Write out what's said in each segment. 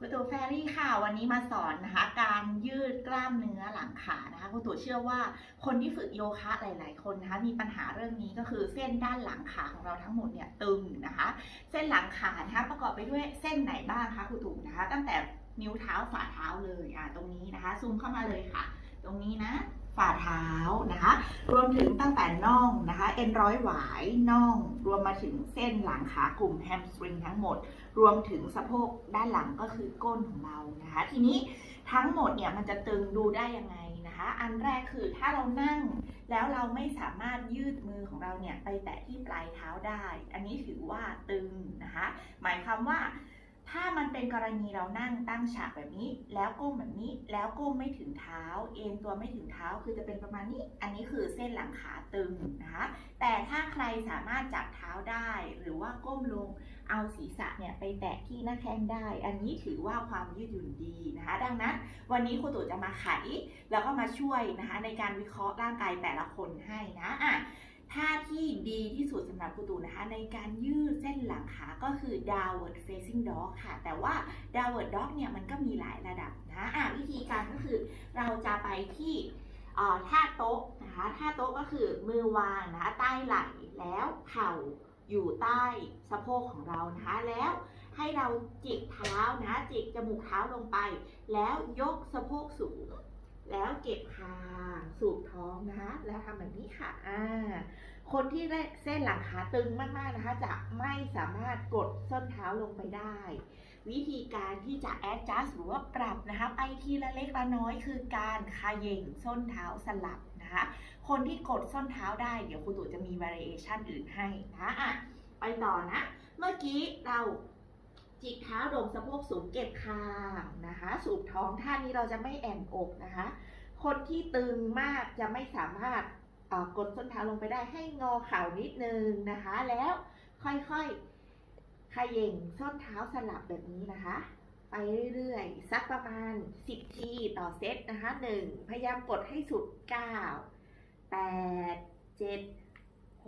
คุณตู่แฟรี่ค่ะวันนี้มาสอนนะคะ การยืดกล้ามเนื้อหลังขานะคะคุณตู่เชื่อว่าคนที่ฝึกโยคะหลาย ๆ คนนะคะมีปัญหาเรื่องนี้ก็คือเส้นด้านหลังขาของเราทั้งหมดเนี่ยตึงนะคะ เส้นหลังขานะคะประกอบไปด้วยเส้นไหนบ้างคะคุณตู่นะคะ ตั้งแต่นิ้วเท้าฝ่าเท้าเลยอ่าตรงนี้นะคะซูมเข้ามาเลยค่ะ ตรงนี้นะ ฝ่าเท้านะคะ รวมถึงตั้งแต่น่องนะคะ เอ็นร้อยหวายน่อง รวมมาถึงเส้นหลังขากลุ่มแฮมสตริงทั้งหมด รวมถึงสะโพกด้านหลังก็คือก้นของเรานะคะ ทีนี้ทั้งหมดเนี่ยมันจะตึงดูได้ยังไงนะคะ อันแรกคือถ้าเรานั่งแล้วเราไม่สามารถยืดมือของเราเนี่ยไปแตะที่ปลายเท้าได้ อันนี้ถือว่าตึงนะคะ หมายความว่า ถ้ามันเป็นกรณีเรานั่งตั้งฉากแบบนี้ แล้วก้มแบบนี้ แล้วก้มไม่ถึงเท้า เอ็นตัวไม่ถึงเท้า คือจะเป็นประมาณนี้ อันนี้คือเส้นหลังขาตึงนะคะ แต่ถ้าใครสามารถจับเท้าได้ หรือว่าก้มลง เอาศีรษะเนี่ยไปแตะที่หน้าแข้งได้ อันนี้ถือว่าความยืดหยุ่นดีนะคะ ดังนั้น วันนี้ครูตู่จะมาไข แล้วก็มาช่วยนะคะในการวิเคราะห์ร่างกายแต่ละคนให้นะอะ ดีที่สุดสำหรับครูตู่นะคะ ในการยืดเส้นหลังขาก็คือ downward facing dog ค่ะ แต่ว่า downward dog เนี่ยมันก็มีหลายระดับนะอะวิธีการก็คือเราจะไปที่ท่าโต๊ะนะคะท่าโต๊ะก็คือมือวางนะคะใต้ไหล่แล้วเข่าอยู่ใต้สะโพกของเรานะคะแล้วให้เราจิกเท้านะจิกจมูกเท้าลงไป แล้วยกสะโพกสูง แล้วเก็บคางสูบท้องนะคะ แล้วทำแบบนี้ค่ะอ่าคนที่เส้นหลังขาตึงมากๆนะคะ จะไม่สามารถกดส้นเท้าลงไปได้ วิธีการที่จะ adjust หรือว่าปรับนะคะไปทีละเล็กละน้อยคือการขย่งส้นเท้าสลับนะคะ คนที่กดส้นเท้าได้ เดี๋ยวครูตู่จะมี variation อื่นให้นะอะไปต่อนะ เมื่อกี้เรา จิกเท้าโดมสะโพกสูงเก็บคางนะคะ สูบท้องท่านี้เราจะไม่แอนอกนะคะ คนที่ตึงมากจะไม่สามารถกดส้นเท้าลงไปได้ให้งอเข่านิดนึงนะคะ แล้วค่อยๆขย่งส้นเท้าสลับแบบนี้นะคะ ไปเรื่อยๆสักประมาณ 10 ทีต่อเซตนะคะ 1 พยายามกดให้สุด9แปดเจ็ด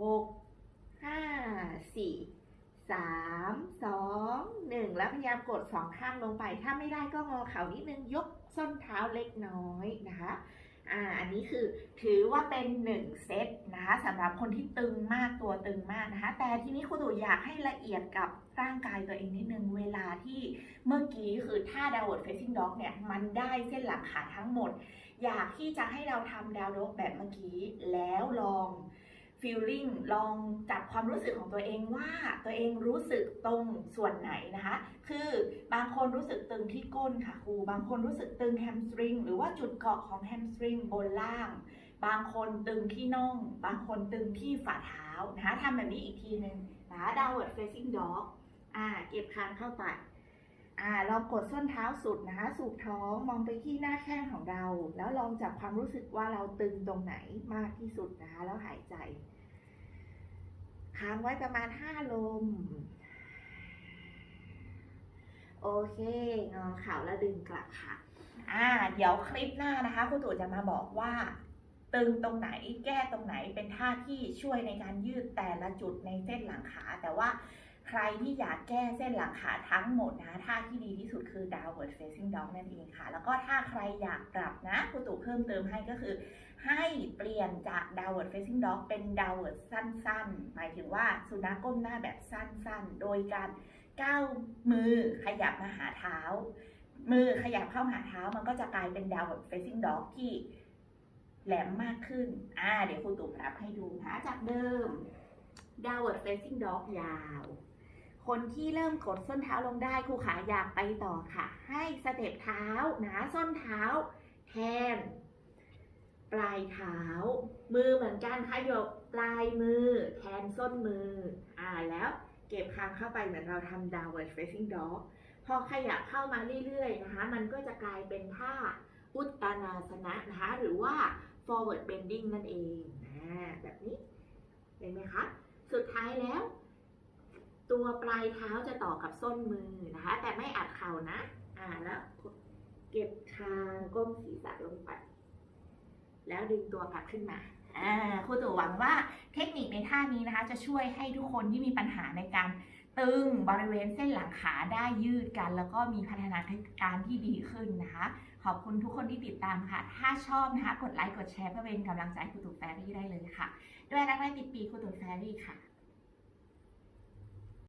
หกห้า สามสองหนึ่งแล้วพยายามกดสองข้างลงไป ถ้าไม่ได้ก็งอเข่านิดนึงยกส้นเท้าเล็กน้อยนะคะอ่าอันนี้คือถือว่าเป็นหนึ่งเซตนะคะสำหรับคนที่ตึงมากตัวตึงมากนะคะ แต่ทีนี้ครูตู่อยากให้ละเอียดกับร่างกายตัวเองนิดนึงเวลาที่เมื่อกี้คือท่า downward facing dog เนี่ยมันได้เส้นหลังขาทั้งหมด อยากที่จะให้เราทำดาวดกแบบเมื่อกี้แล้วลอง feeling ลองจับความรู้สึกของตัวเองว่าตัวเองรู้สึกตรงส่วนไหนนะคะ คือบางคนรู้สึกตึงที่ก้นค่ะครู บางคนรู้สึกตึงแฮมสตริงหรือว่าจุดเกาะของแฮมสตริงบนล่าง บางคนตึงที่น่อง บางคนตึงที่ฝ่าเท้านะคะทำแบบนี้อีกทีหนึ่งนะคะ downward facing dog อ่าเก็บคางเข้าไป อ่าลองกดส้นเท้าสุดนะคะ สูบท้องมองไปที่หน้าแข้งของเรา แล้วลองจับความรู้สึกว่าเราตึงตรงไหนมากที่สุดนะคะ แล้วหายใจ ค้างไว้ประมาณ 5 ลม โอเคงอเข่าแล้วดึงกลับค่ะ อ่า เดี๋ยวคลิปหน้านะคะคุณตู่จะมาบอกว่าตึงตรงไหนแก้ตรงไหนเป็นท่าที่ช่วยในการยืดแต่ละจุดในเส้นหลังขาแต่ว่า ใครที่อยากแก้เส้นหลังขาทั้งหมดนะท่าที่ดีที่สุดคือ downward facing dog นั่นเองค่ะ แล้วก็ถ้าใครอยากปรับนะคุณตู่เพิ่มเติมให้ก็คือ ให้เปลี่ยนจาก downward facing dog เป็น downward สั้น ๆ หมายถึงว่าสุนัขก้มหน้าแบบสั้นๆ โดยการก้าวมือขยับมาหาเท้า มือขยับเข้าหาเท้ามันก็จะกลายเป็น downward facing dog ที่แหลมมากขึ้น อ่า เดี๋ยวครูตู่ปรับให้ดูนะจากเดิม downward facing dog ยาว คนที่เริ่มกดส้นเท้าลงได้ครูขาอยากไปต่อค่ะ ให้สเต็ปเท้าหนะส้นเท้าแทนปลายเท้า มือเหมือนกันขยบปลายมือ แทนส้นมือ อ่าแล้วเก็บคางเข้าไปเหมือนเราทำ downward facing dog พอขยับเข้ามาเรื่อยๆนะคะ มันก็จะกลายเป็นท่าอุตตานาสนะนะคะ หรือว่า forward bending นั่นเองนะแบบนี้เห็นไหมคะ สุดท้ายแล้ว ตัวปลายเท้าจะต่อกับส้นมือนะคะ แต่ไม่อัดเข่านะ อ่าแล้วเก็บคางก้มศีรษะลงไป แล้วดึงตัวกลับขึ้นมาอ่าครูตู่หวังว่าเทคนิคในท่านี้นะคะ จะช่วยให้ทุกคนที่มีปัญหาในการตึงบริเวณเส้นหลังขาได้ยืดกัน แล้วก็มีพัฒนาการที่ดีขึ้นนะคะ ขอบคุณทุกคนที่ติดตามค่ะ ถ้าชอบนะคะ กดไลค์กดแชร์เพื่อเป็นกำลังใจคุณตู่แฟรี่ได้เลยค่ะ ด้วยรักแรกติดปีคุณตู่แฟรี่ค่ะ